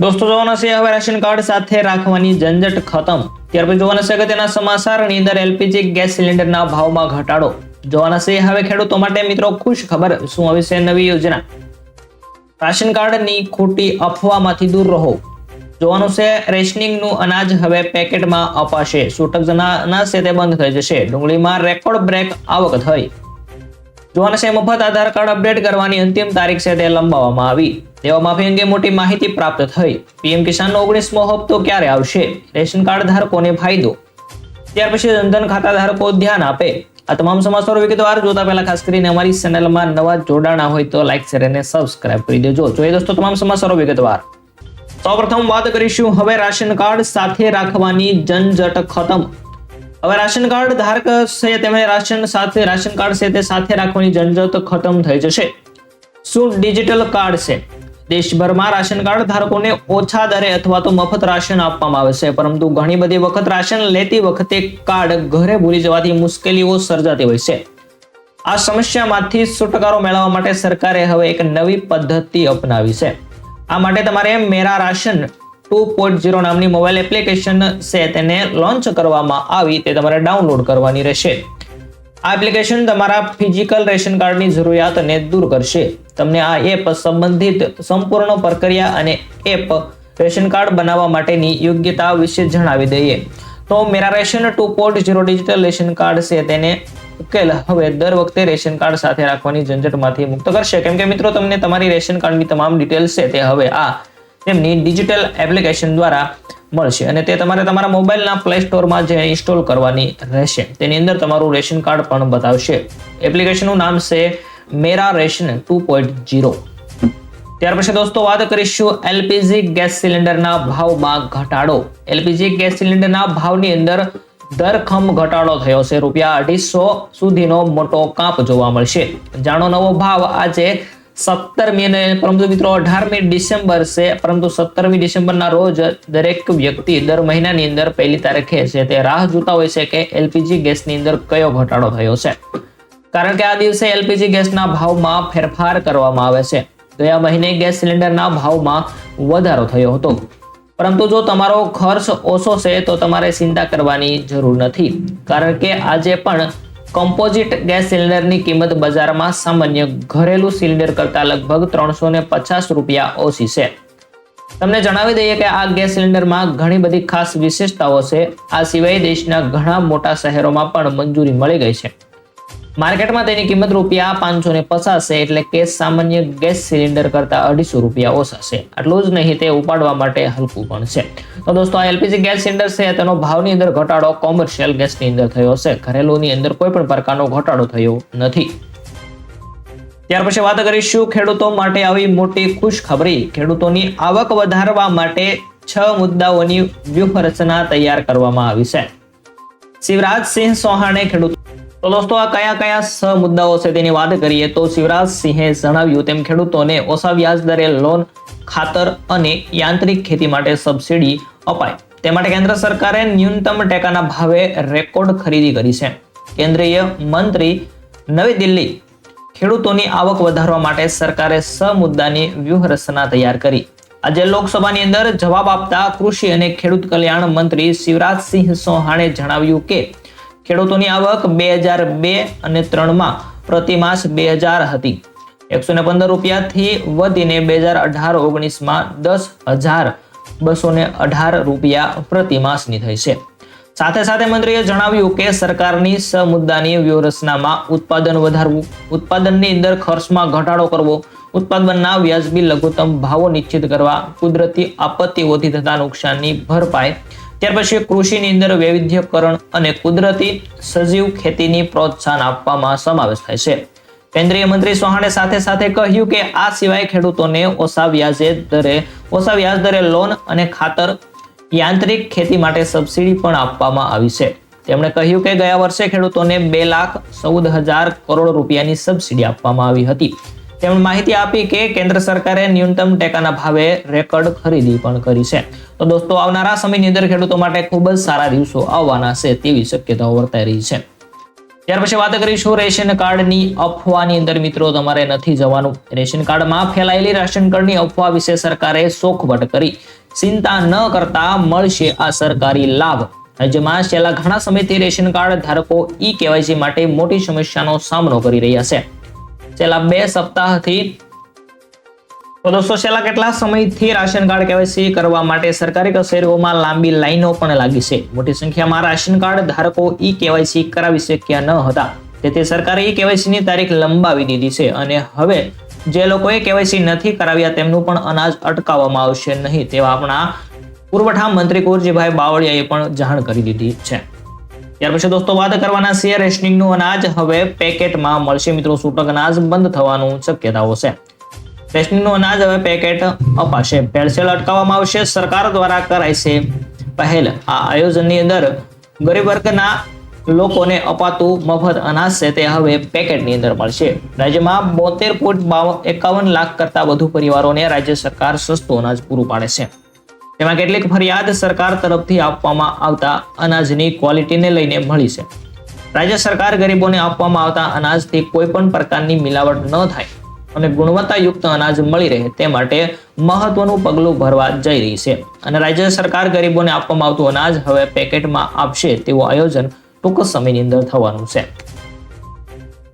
દોસ્તો, જોવાના છે હવે રાશન કાર્ડ સાથે રાખવાની ઝંઝટ ખતમ. ત્યાર પછી જોવાના છે અગત્યના સમાચારની અંદર એલપીજી ગેસ સિલિન્ડરના ભાવમાં ઘટાડો. જોવાના છે હવે ખેડૂતો માટે મિત્રો ખુશ ખબર. શું આવી છે નવી યોજના? રાશન કાર્ડની ખોટી અફવામાંથી દૂર રહો. જોવાનું છે રેશનિંગનું અનાજ હવે પેકેટમાં અપાશે. છૂટક અનાજ છે તે બંધ થઈ જશે. ડુંગળીમાં રેકોર્ડ બ્રેક આવક થઈ. જોવાના છે મફત આધાર કાર્ડ અપડેટ કરવાની અંતિમ તારીખ છે તે લંબાવવામાં આવી. તેવા માફી અંગે મોટી માહિતી પ્રાપ્ત થઈ. પીએમ કિસાનનો ઓગણીસમો હપ્તો ક્યારે આવશે? રેશન કાર્ડ ધારકોને ફાયદો? ત્યાર પછી જનધન ખાતા ધારકો ધ્યાન આપે. આ તમામ સમાચારો વિગતવાર જોતા પહેલા ખાસ કરીને અમારી ચેનલમાં નવા જોડાણા હોય તો લાઈક, શેર અને સબસ્ક્રાઇબ કરી દેજો. જોઈએ દોસ્તો તમામ સમાચારો વિગતવાર. સૌપ્રથમ વાત કરીશું હવે રાશન કાર્ડ સાથે રાખવાની જનજટ ખતમ. હવે રાશન કાર્ડ ધારક છે તેમણે રાશન સાથે, રાશન કાર્ડ છે તે સાથે રાખવાની ઝંઝટ ખતમ થઈ જશે. શું ડિજિટલ કાર્ડ છે? દેશભરમાં રાશન કાર્ડ ધારકોને ઓછા દરે અથવા તો મફત રાશન આપવામાં આવે છે, પરંતુ ઘણી બધી વખત રાશન લેતી વખતે કાર્ડ ઘરે ભૂલી જવાથી મુશ્કેલીઓ સર્જાતી હોય છે. આ સમસ્યામાંથી છુટકારો મેળવવા માટે સરકારે હવે એક નવી પદ્ધતિ અપનાવી છે. આ માટે તમારે મેરા રાશન ટુ નામની મોબાઈલ એપ્લિકેશન છે તેને લોન્ચ કરવામાં આવી, તે તમારે ડાઉનલોડ કરવાની રહેશે. આ એપ્લિકેશન તમારા ફિઝિકલ રેશન કાર્ડની જરૂરિયાતને દૂર કરશે. તમને આ એપ સંબંધિત સંપૂર્ણ પ્રક્રિયા અને એપ રેશન કાર્ડ બનાવવા માટેની યોગ્યતા વિશે જણાવી દઈએ. તો Mera ration two point zero digital ration card છે, તેને ઉકેલ હવે દર વખતે રેશન કાર્ડ સાથે રાખવાની ઝંઝટમાંથી મુક્ત કરશે. કેમ કે મિત્રો, તમને તમારી રેશન કાર્ડની તમામ ડિટેલ્સ છે, તે હવે આ તેમની ડિજિટલ એપ્લિકેશન દ્વારા મળશે. અને તે તમારે તમારા મોબાઈલના પ્લે સ્ટોરમાં જે ઇન્સ્ટોલ કરવાની રહેશે. તેની અંદર તમારું રેશન કાર્ડ પણ બતાવશે. એપ્લિકેશનનું નામ છે Mera Ration two point zero ત્યાર પછી દોસ્તો વાત કરીશું એલપીજી ગેસ સિલિન્ડરના ભાવમાં ઘટાડો. એલપીજી ગેસ સિલિન્ડરના ભાવની અંદર દરખમ ઘટાડો થયો છે. રૂપિયા અઢીસો સુધીનો મોટો કાપ જોવા મળશે. જાણો નવો ભાવ આજે સત્તરમી અને પરંતુ મિત્રો અઢારમી ડિસેમ્બર છે, પરંતુ સત્તરમી ડિસેમ્બરના રોજ દરેક વ્યક્તિ દર મહિનાની અંદર પહેલી તારીખે છે તે રાહ જોતા હોય છે કે એલપીજી ગેસની અંદર કયો ઘટાડો થયો છે. કારણ કે આ દિવસે એલપીજી ગેસના ભાવમાં ફેરફાર કરવામાં આવે છે. ગયા મહિને ગેસ સિલિન્ડરના ભાવમાં વધારો થયો હતો. પરંતુ જો તમારો ખર્ચ ઓછો છે તો તમારે ચિંતા કરવાની જરૂર નથી. કારણ કે આજે પણ કમ્પોઝિટ ગેસ સિલિન્ડરની કિંમત બજારમાં સામાન્ય ઘરેલું સિલિન્ડર કરતાં લગભગ ત્રણસો ને પચાસ રૂપિયા ઓછી છે. તમને જણાવી દઈએ કે આ ગેસ સિલિન્ડરમાં ઘણી બધી ખાસ વિશેષતાઓ છે. આ સિવાય દેશના ઘણા મોટા શહેરોમાં પણ મંજૂરી મળી ગઈ છે. માર્કેટમાં તેની કિંમત રૂપિયા પાંચસો ને પચાસ એટલે કે સામાન્ય ગેસ સિલિન્ડર કરતા અઢીસો રૂપિયા ઓછા આટલું જ નહીં, તે ઉપાડવા માટે હલકું પણ છે. તો દોસ્તો, આ એલપીજી ગેસ સિલિન્ડર છે, તેનો ભાવની અંદર ઘટાડો કોમર્શિયલ ગેસની અંદર થયો છે. ઘરેલુની અંદર કોઈ પણ પ્રકારનો ઘટાડો થયો નથી. ત્યાર પછી વાત કરીશું ખેડૂતો માટે આવી મોટી ખુશખબરી. ખેડૂતોની આવક વધારવા માટે છ મુદ્દાઓની વ્યૂહરચના તૈયાર કરવામાં આવી છે. શિવરાજસિંહ ચૌહાણે ખેડૂત તો દોસ્તો આ કયા કયા છ મુદ્દાઓ છે તેની વાત કરીએ તો શિવરાજ સિંહે જણાવ્યું, તેમ ખેડૂતોને ઓછા વ્યાજ દરે લોન, ખાતર અને યાંત્રિક ખેતી માટે સબસિડી અપાય. તે માટે કેન્દ્ર સરકારે ન્યૂનતમ ટેકાના ભાવે રેકોર્ડ ખરીદી કરી છે. કેન્દ્રીય મંત્રી નવી દિલ્હી ખેડૂતોની આવક વધારવા માટે સરકારે સ મુદ્દાની વ્યૂહરચના તૈયાર કરી. આજે લોકસભાની અંદર જવાબ આપતા કૃષિ અને ખેડૂત કલ્યાણ મંત્રી શિવરાજસિંહ ચૌહાણે જણાવ્યું કે ખેડૂતોની આવક બે હજાર બે અને ત્રણમાં પ્રતિ માસ બે હજાર હતી. એકસો ને પંદર રૂપિયાથી વધીને બે હજાર અઢાર ઓગણીસમાં દસ હજાર બસો ને અઢાર રૂપિયા પ્રતિ માસની થઈ છે. સાથે સાથે મંત્રીએ જણાવ્યું કે સરકારની સ મુદ્દાની વ્યૂહરચનામાં ઉત્પાદન વધારવું, ઉત્પાદનની અંદર ખર્ચમાં ઘટાડો કરવો, ઉત્પાદનના વ્યાજબી લઘુત્તમ ભાવો નિશ્ચિત કરવા, કુદરતી આપત્તિઓથી થતા નુકસાનની ભરપાઈ ત્યાર પછી કૃષિની અંદર વૈવિધ્યકરણ અને કુદરતી સજીવ ખેતીની પ્રોત્સાહન આપવામાં સમાવેશ થાય છે. કેન્દ્રીય મંત્રી સોહાણે સાથે સાથે કહ્યું કે આ સિવાય ખેડૂતોને ઓછા વ્યાજે દરે, ઓછા વ્યાજ દરે લોન અને ખાતર યાંત્રિક ખેતી માટે સબસિડી પણ આપવામાં આવી છે. તેમણે કહ્યું કે ગયા વર્ષે ખેડૂતોને બે લાખ ચૌદ હજાર કરોડ રૂપિયાની સબસિડી આપવામાં આવી હતી. તેમણે માહિતી આપી કે કેન્દ્ર સરકારે ન્યૂનતમ ટેકાના ભાવે રેકર્ડ ખરીદી પણ કરી છે. તો દોસ્તો, આવનારા સમયની અંદર ખેડૂતો માટે ખૂબ જ સારા દિવસો આવવાના છે તેવી શક્યતાઓ વર્તાઈ રહી છે. ત્યાર પછી વાત કરીશું રેશન કાર્ડની અફવાની અંદર. મિત્રો, તમારે નથી જવાનું. રેશન કાર્ડમાં ફેલાયેલી રાશન કાર્ડની અફવા વિશે સરકારે શોખવટ કરી. ચિંતા ન કરતા મળશે આ સરકારી લાભ. રાજ્યમાં છેલ્લા ઘણા સમયથી રેશન કાર્ડ ધારકો ઈ કેવાયસી માટે મોટી સમસ્યાનો સામનો કરી રહ્યા છે. છેલ્લા બે સપ્તાહથી. તો દોસ્તો, છેલ્લા કેટલા સમયથી રાશન કાર્ડ કેવાયસી કરવા માટે સરકારી કચેરીઓમાં લાંબી લાઈનો પણ લાગી છે. મોટી સંખ્યામાં રાશન કાર્ડ ધારકો ઈ કેવાયસી કરાવી શક્યા ન હતા. તેથી સરકારે ઈ કેવાયસી ની તારીખ લંબાવી દીધી છે અને હવે જે લોકોએ કેવાયસી નથી કરાવ્યા તેમનું પણ અનાજ અટકાવવામાં આવશે નહીં તેવા આપણા પુરવઠા મંત્રી કુરજીભાઈ બાવળિયાએ પણ જાણ કરી દીધી છે. ત્યાર પછી દોસ્તો, વાત કરવાના છે રેશનિંગનું અનાજ. હવે પેકેટમાં મળશે મિત્રો છૂટક અનાજ, બંધ થવાનું શક્યતાઓ છે. રેશનિંગનું અનાજ હવે પેકેટ અપાશે. ભેળસેળ અટકાવવામાં આવશે. સરકાર દ્વારા કરાય છે પહેલ. આ આયોજનની અંદર ગરીબ વર્ગના લોકોને અપાતું મફત અનાજ છે તે હવે પેકેટની અંદર મળશે. રાજ્યમાં બોતેર પોઈન્ટ એકાવન લાખ કરતા વધુ પરિવારોને રાજ્ય સરકાર સસ્તું અનાજ પૂરું પાડે છે. તેમાં કેટલીક ફરિયાદ સરકાર તરફથી આપવામાં આવતા અનાજની ક્વોલિટીને લઈને મળી છે. રાજ્ય સરકાર ગરીબોને આપવામાં આવતા અનાજથી કોઈ પણ પ્રકારની મિલાવટ ન થાય અને ગુણવત્તાયુક્ત અનાજ મળી રહે તે માટે મહત્વનું પગલું ભરવા જઈ રહી છે અને રાજ્ય સરકાર ગરીબોને આપવામાં આવતું અનાજ હવે પેકેટમાં આપશે તેવું આયોજન ટૂંક સમયની અંદર થવાનું છે.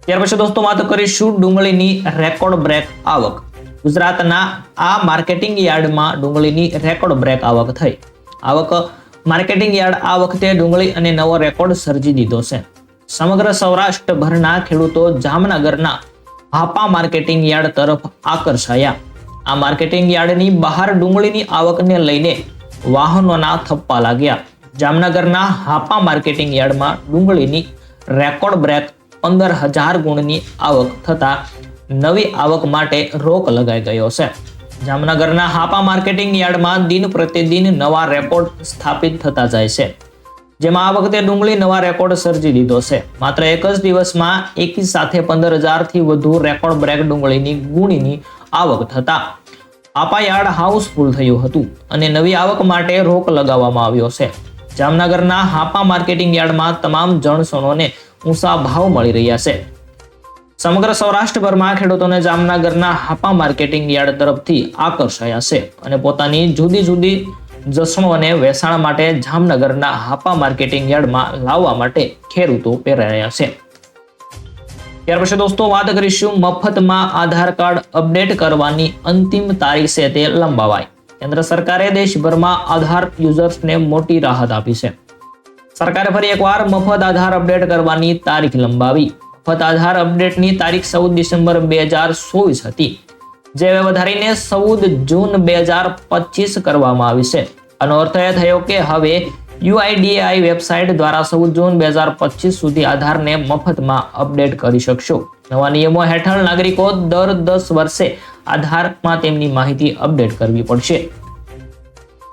ત્યાર પછી દોસ્તો વાત કરીશું ડુંગળીની રેકોર્ડ બ્રેક આવક. ગુજરાતના આ માર્કેટિંગ યાર્ડમાં ડુંગળીની રેકોર્ડ બ્રેક આવક થઈ. આવક, માર્કેટિંગ યાર્ડ આ વખતે ડુંગળી અને નવો રેકોર્ડ સર્જી દીધો છે. સમગ્ર સૌરાષ્ટ્રભરના ખેડૂતો જામનગરના હાપા માર્કેટિંગ યાર્ડ તરફ આકર્ષાયા. આ માર્કેટિંગ યાર્ડની બહાર ડુંગળીની આવકને લઈને વાહનોના થપ્પા લાગ્યા. જામનગરના હાપા માર્કેટિંગ યાર્ડમાં ડુંગળીની રેકોર્ડ બ્રેક પંદર હજાર ગુણની આવક થતા નવી આવક માટે રોક લગાઈ ગયો છે. જામનગરના હાપા માર્કેટિંગ યાર્ડમાં દિન પ્રતિદિન નવા રેકોર્ડ સ્થાપિત થતા જાય છે. જેમાં આ વખતે ડુંગળી નવા રેકોર્ડ સર્જી દીધો છે. માત્ર એક જ દિવસમાં એકી સાથે પંદર હજારથી વધુ રેકોર્ડ બ્રેક ડુંગળીની ગુણીની આવક થતા. આપા યાર્ડ હાઉસફુલ થયું હતું અને નવી આવક માટે રોક લગાવવામાં આવ્યો છે. જામનગરના હાપા માર્કેટિંગ યાર્ડમાં તમામ જણસણોને ઊંચા ભાવ મળી રહ્યા છે. સમગ્ર સૌરાષ્ટ્રભરમાં ખેડૂતોને જામનગરના હાપા માર્કેટિંગ યાર્ડ તરફથી આકર્ષાયા છે અને પોતાની જુદી જુદી જસણોને વેચાણ માટે જામનગરના હાપા માર્કેટિંગ યાર્ડમાં લાવવા માટે ખેડૂતો પ્રેરાયા છે. ત્યાર પછી દોસ્તો વાત કરીશું મફતમાં આધાર કાર્ડ અપડેટ કરવાની અંતિમ તારીખ છે તે લંબાવાય કેન્દ્ર સરકારે દેશભરમાં આધાર યુઝર્સને મોટી રાહત આપી છે. સરકારે ફરી એકવાર મફત આધાર અપડેટ કરવાની તારીખ લંબાવી. મફત આધાર અપડેટની તારીખ ચૌદ ડિસેમ્બર બે હજાર ચોવીસ હતી, જે વધારીને ચૌદ જૂન બે હજાર પચીસ કરવામાં આવી છે. આનો અર્થ એ થયો કે હવે યુઆઈડીએઆઈ વેબસાઇટ દ્વારા ચૌદ જૂન બે હજાર પચીસ સુધી આધારને મફતમાં અપડેટ કરી શકશો. નવા નિયમો હેઠળ નાગરિકો દર દસ વર્ષે આધારમાં તેમની માહિતી અપડેટ કરવી પડશે.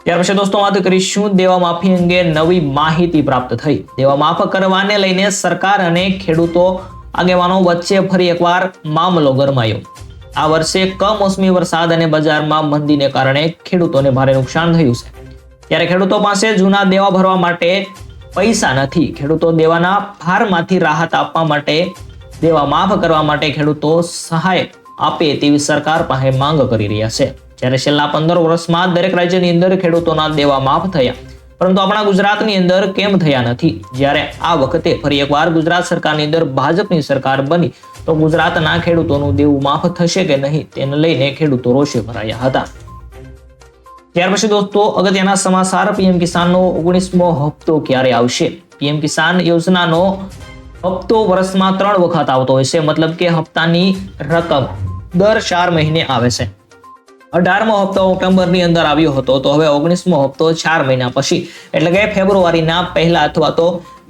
ત્યાર પછી દોસ્તો વાત કરીશું દેવા માફી અંગે નવી માહિતી પ્રાપ્ત થઈ. દેવા માફ કરવાને લઈને સરકાર અને ખેડૂતો આગેવાનો વચ્ચે ફરી એકવાર મામલો ગરમાયો. આ વર્ષે કમોસમી વરસાદ અને બજારમાં મંદીને કારણે ખેડૂતોને ભારે નુકસાન થયું છે. ત્યારે ખેડૂતો પાસે જૂના દેવા ભરવા માટે પૈસા નથી. ખેડૂતો દેવાના ભારમાંથી રાહત આપવા માટે દેવા માફ કરવા માટે ખેડૂતો સહાય આપે તેવી સરકાર પાસે માંગ કરી રહ્યા છે. જ્યારે છેલ્લા પંદર વર્ષમાં દરેક રાજ્યની અંદર ખેડૂતોના દેવા માફ થયા. પરંતુ આપણા ગુજરાતની અંદર કેમ થયા નથી? જ્યારે આ વખતે ફરી એકવાર ગુજરાત સરકારની અંદર ભાજપની સરકાર બની, તો ગુજરાતના ખેડૂતોનું દેવું માફ થશે કે નહીં તેને લઈને ખેડૂતો રોષે ભરાયા હતા. ત્યાર પછી દોસ્તો, અગત્યના સમાચાર, પીએમ કિસાનનો ઓગણીસમો હપ્તો ક્યારે આવશે? પીએમ કિસાન યોજનાનો હપ્તો વર્ષમાં ત્રણ વખત આવતો હોય છે. મતલબ કે હપ્તાની રકમ દર ચાર મહિને આવે છે. અઢારમો હપ્તો ઓક્ટોબરની અંદર આવ્યો હતો, તો હવે ઓગણીસમો હપ્તો ચાર મહિના પછી. એટલે કે ફેબ્રુઆરીના પહેલા અથવા તો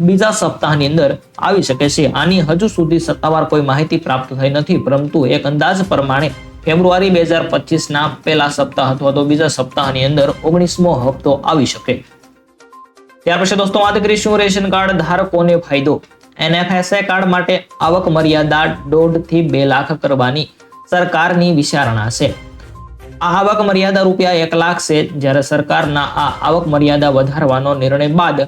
બીજા સપ્તાહની અંદર આવી શકે છે. આની હજુ સુધી સત્તાવાર કોઈ માહિતી પ્રાપ્ત થઈ નથી, પરંતુ એક અંદાજ પ્રમાણે ફેબ્રુઆરી બે હજાર પચીસના પહેલા સપ્તાહ અથવા તો બીજા સપ્તાહની અંદર ઓગણીસમો હપ્તો આવી શકે. ત્યાર પછી દોસ્તો વાત કરીશું રેશન કાર્ડ ધારકોને ફાયદો. એનએફએસએ કાર્ડ માટે આવક મર્યાદા દોઢથી બે લાખ કરવાની સરકારની વિચારણા છે. આ આવક મર્યાદા રૂપિયા એક લાખ છે. જ્યારે સરકારના આ આવક મર્યાદા વધારવાનો નિર્ણય બાદ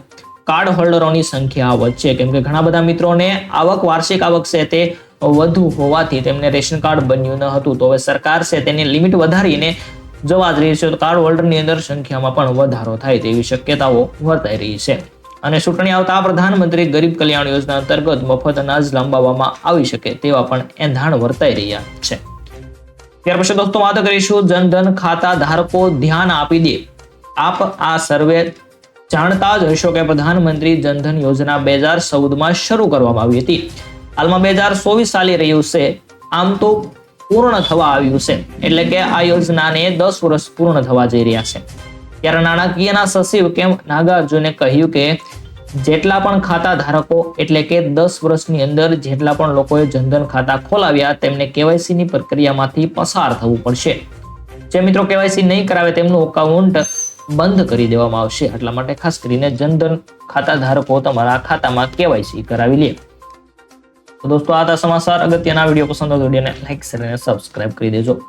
કાર્ડ હોલ્ડરોની સંખ્યા વધશે. કેમ કે ઘણા બધા મિત્રોને આવક, વાર્ષિક આવક છે તે વધુ હોવાથી તેમને રેશન કાર્ડ બન્યું ન હતું. તો હવે સરકાર છે તેની લિમિટ વધારીને જવા જ રહી છે. તો કાર્ડ હોલ્ડરની અંદર સંખ્યામાં પણ વધારો થાય તેવી શક્યતાઓ વર્તાઈ રહી છે. અને ચૂંટણી આવતા પ્રધાનમંત્રી ગરીબ કલ્યાણ યોજના અંતર્ગત મફત અનાજ લંબાવવામાં આવી શકે તેવા પણ એંધાણ વર્તાઈ રહ્યા છે. ત્યાર પછી દોસ્તો વાત કરીશું જનધન ખાતા ધારકો ધ્યાન આપી દે. આપ આ સર્વે જાણતા જ હશો કે પ્રધાનમંત્રી જનધન યોજના બે હજાર ચૌદમાં શરૂ કરવામાં આવી હતી. હાલમાં બે હજાર ચોવીસ ચાલી રહ્યું છે. આમ તો પૂર્ણ થવા આવ્યું છે. એટલે કે આ યોજનાને દસ વર્ષ પૂર્ણ થવા જઈ રહ્યા છે. ત્યારે નાણાકીયના સચિવ કેમ નાગાર્જુને કહ્યું કે જેટલા પણ ખાતા ધારકો, એટલે કે દસ વર્ષની અંદર જેટલા પણ લોકોએ જનધન ખાતા ખોલાવ્યા, તેમને કેવાયસી ની પ્રક્રિયામાંથી પસાર થવું પડશે. જે મિત્રો કેવાયસી નહીં કરાવે, તેમનું અકાઉન્ટ બંધ કરી દેવામાં આવશે. એટલા માટે ખાસ કરીને જનધન ખાતા ધારકો તમારા ખાતામાં કેવાયસી કરાવી લે. તો દોસ્તો, આ હતા સમાચાર. અગત્યના વીડિયો પસંદ હોય તો વિડીયોને લાઈક, શેર અને સબસ્ક્રાઇબ કરી દેજો.